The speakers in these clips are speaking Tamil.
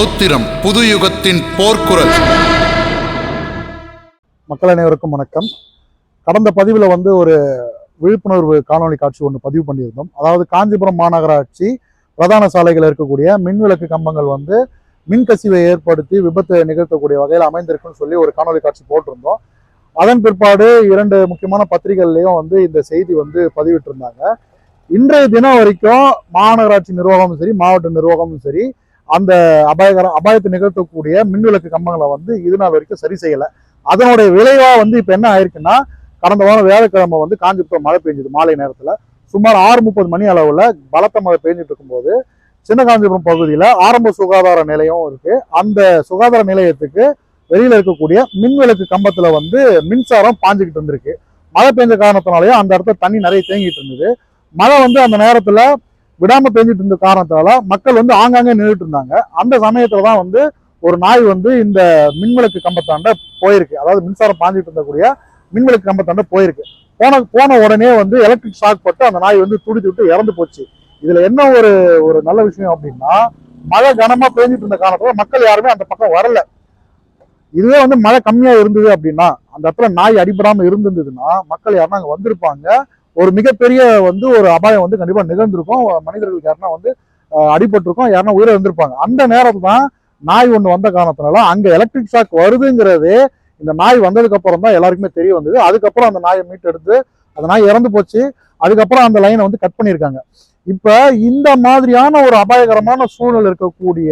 பௌத்திரம் புது யுகத்தின் போர்க்குரல். மக்கள் அனைவருக்கும் வணக்கம். கடந்த பதிவில் வந்து ஒரு விழிப்புணர்வு காணொலி காட்சி ஒன்று பதிவு பண்ணியிருந்தோம். அதாவது காஞ்சிபுரம் மாநகராட்சி பிரதான சாலைகள் இருக்கக்கூடிய மின்விளக்கு கம்பங்கள் வந்து மின்கசிவை ஏற்படுத்தி விபத்தை நிகழ்த்தக்கூடிய வகையில் அமைந்திருக்குன்னு சொல்லி ஒரு காணொளி காட்சி போட்டிருந்தோம். அதன் பிற்பாடு இரண்டு முக்கியமான பத்திரிகைகள்லையும் வந்து இந்த செய்தி வந்து பதிவிட்டிருந்தாங்க. இன்றைய தினம் வரைக்கும் மாநகராட்சி நிர்வாகமும் சரி மாவட்ட நிர்வாகமும் சரி அந்த அபாயகரம் அபாயத்தை நிகழ்த்தக்கூடிய மின்விளக்கு கம்பங்களை வந்து இது நாள் வரைக்கும் சரி செய்யலை. அதனுடைய விளைவாக வந்து இப்போ என்ன ஆயிருக்குன்னா கடந்த வாரம் வியாழக்கிழமை வந்து காஞ்சிபுரம் மழை பெஞ்சது மாலை நேரத்தில். சுமார் ஆறு முப்பது மணி அளவில் பலத்த மழை பெஞ்சிட்டு இருக்கும்போது சின்ன காஞ்சிபுரம் பகுதியில் ஆரம்ப சுகாதார நிலையம் இருக்குது அந்த சுகாதார நிலையத்துக்கு வெளியில் இருக்கக்கூடிய மின்விளக்கு கம்பத்தில் வந்து மின்சாரம் பாஞ்சுக்கிட்டு இருந்திருக்கு. மழை பெஞ்ச காரணத்தினாலேயே அந்த இடத்துல தண்ணி நிறைய தேங்கிட்டு இருந்தது. மழை வந்து அந்த நேரத்தில் விடாம பெஞ்சிட்டு இருந்த காரணத்தால மக்கள் வந்து ஆங்காங்கே நின்றுட்டு இருந்தாங்க. அந்த சமயத்துல தான் வந்து ஒரு நாய் வந்து இந்த மின்விளக்கு கம்பத்தாண்ட போயிருக்கு. அதாவது மின்சாரம் பாஞ்சிட்டு இருந்தக்கூடிய மின்விளக்கு கம்பத்தாண்ட போயிருக்கு. போன போன உடனே வந்து எலக்ட்ரிக் ஷாக் பட்டு அந்த நாய் வந்து துடித்து விட்டு இறந்து போச்சு. இதுல என்ன ஒரு ஒரு நல்ல விஷயம் அப்படின்னா மழை கனமா பெஞ்சிட்டு இருந்த காரணத்துல மக்கள் யாருமே அந்த பக்கம் வரல. இதுவே வந்து மழை கம்மியா இருந்தது அப்படின்னா அந்த இடத்துல நாய் அடிபடாம இருந்திருந்ததுன்னா மக்கள் யாருன்னா அங்க வந்திருப்பாங்க. ஒரு மிகப்பெரிய வந்து ஒரு அபாயம் வந்து கண்டிப்பா நிகழ்ந்திருக்கும். மனிதர்களுக்கு யாருன்னா வந்து அடிபட்டிருக்கும் யாருன்னா உயிரை இருந்திருப்பாங்க அந்த நேரத்துல தான் நாய் ஒன்று வந்த காரணத்தினால அங்க எலக்ட்ரிக் ஷாக் வருதுங்கிறதே இந்த நாய் வந்ததுக்கு அப்புறம் தான் எல்லாருக்குமே தெரிய வந்தது. அதுக்கப்புறம் அந்த நாயை மீட்டெடுத்து அந்த நாய் இறந்து போச்சு. அதுக்கப்புறம் அந்த லைனை வந்து கட் பண்ணியிருக்காங்க. இப்ப இந்த மாதிரியான ஒரு அபாயகரமான சூழல் இருக்கக்கூடிய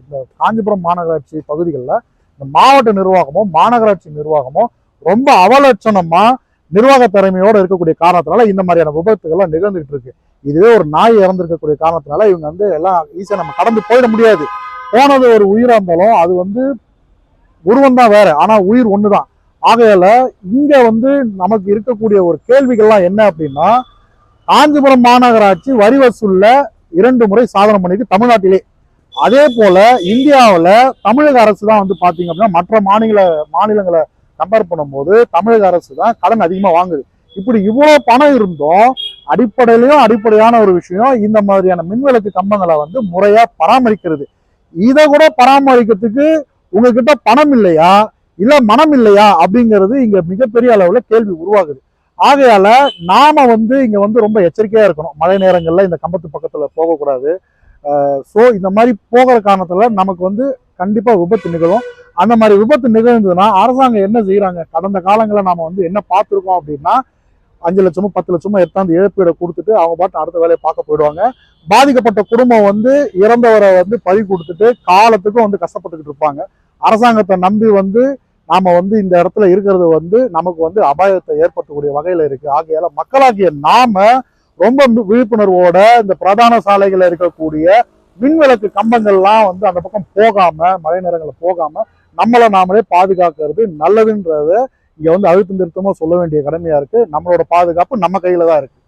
இந்த காஞ்சிபுரம் மாநகராட்சி பகுதிகளில் இந்த மாவட்ட நிர்வாகமும் மாநகராட்சி நிர்வாகமும் ரொம்ப அவலட்சணமா நிர்வாக திறமையோட இருக்கக்கூடிய காரணத்தினால இந்த மாதிரியான விபத்துகள்லாம் நிகழ்ந்துகிட்டு இருக்கு இதுவே ஒரு நாய் இறந்துருக்கக்கூடிய காரணத்தினால இவங்க வந்து எல்லாம் ஈஸியாக நம்ம கடந்து போயிட முடியாது. போனது ஒரு உயிராக இருந்தாலும் அது வந்து உருவம் தான் வேற. ஆனால் உயிர் தான் ஆகையால இங்க வந்து நமக்கு இருக்கக்கூடிய ஒரு கேள்விகள்லாம் என்ன அப்படின்னா காஞ்சிபுரம் மாநகராட்சி வரி வசூல்ல இரண்டு முறை சாதனை பண்ணிருக்கு தமிழ்நாட்டிலே. அதே போல இந்தியாவில் தமிழக அரசு தான் வந்து பார்த்தீங்க அப்படின்னா மற்ற மாநில மாநிலங்களை கம்பேர் பண்ணும்போது தமிழக அரசு தான் கடன் அதிகமாக வாங்குது. இப்படி இவ்வளோ பணம் இருந்தும் அடிப்படையிலையும் அடிப்படையான ஒரு விஷயம் இந்த மாதிரியான மின்விளக்கு கம்பங்களை வந்து முறையாக பராமரிக்கிறது. இதை கூட பராமரிக்கிறதுக்கு உங்ககிட்ட பணம் இல்லையா? இல்ல மனம் இல்லையா? அப்படிங்கிறது இங்க மிகப்பெரிய அளவுல கேள்வி உருவாகுது. ஆகையால நாம வந்து இங்க வந்து ரொம்ப எச்சரிக்கையா இருக்கணும். மழை நேரங்கள்ல இந்த கம்பத்து பக்கத்துல போகக்கூடாது. ஸோ இந்த மாதிரி போகிற காரணத்துல நமக்கு வந்து கண்டிப்பா விபத்து நிகழும். அந்த மாதிரி விபத்து நிகழ்ந்ததுன்னா அரசாங்கம் என்ன செய்யறாங்க கடந்த காலங்களில் நாம வந்து என்ன பார்த்துருக்கோம் அப்படின்னா அஞ்சு லட்சமோ பத்து லட்சமோ எடுத்தாந்து இழப்பீடை கொடுத்துட்டு அவங்க பாட்டு அடுத்த வேலையை பார்க்க போயிடுவாங்க. பாதிக்கப்பட்ட குடும்பம் வந்து இறந்தவரை வந்து பழி கொடுத்துட்டு காலத்துக்கும் வந்து கஷ்டப்பட்டுக்கிட்டு இருப்பாங்க. அரசாங்கத்தை நம்பி வந்து நாம வந்து இந்த இடத்துல இருக்கிறது வந்து நமக்கு வந்து அபாயத்தை ஏற்படுத்தக்கூடிய வகையில இருக்கு. ஆகையால மக்களாகிய நாம ரொம்ப விழிப்புணர்வோட இந்த பிரதான சாலைகளில் இருக்கக்கூடிய மின்விளக்கு கம்பங்கள்லாம் வந்து அந்த பக்கம் போகாம மழை நேரங்களில் போகாம நம்மளை நாமளே பாதுகாக்கிறது நல்லதுன்றத இங்கே வந்து அழுத்தம் திருத்தமாக சொல்ல வேண்டிய கடமையாக இருக்குது நம்மளோட பாதுகாப்பு நம்ம கையில் தான் இருக்குது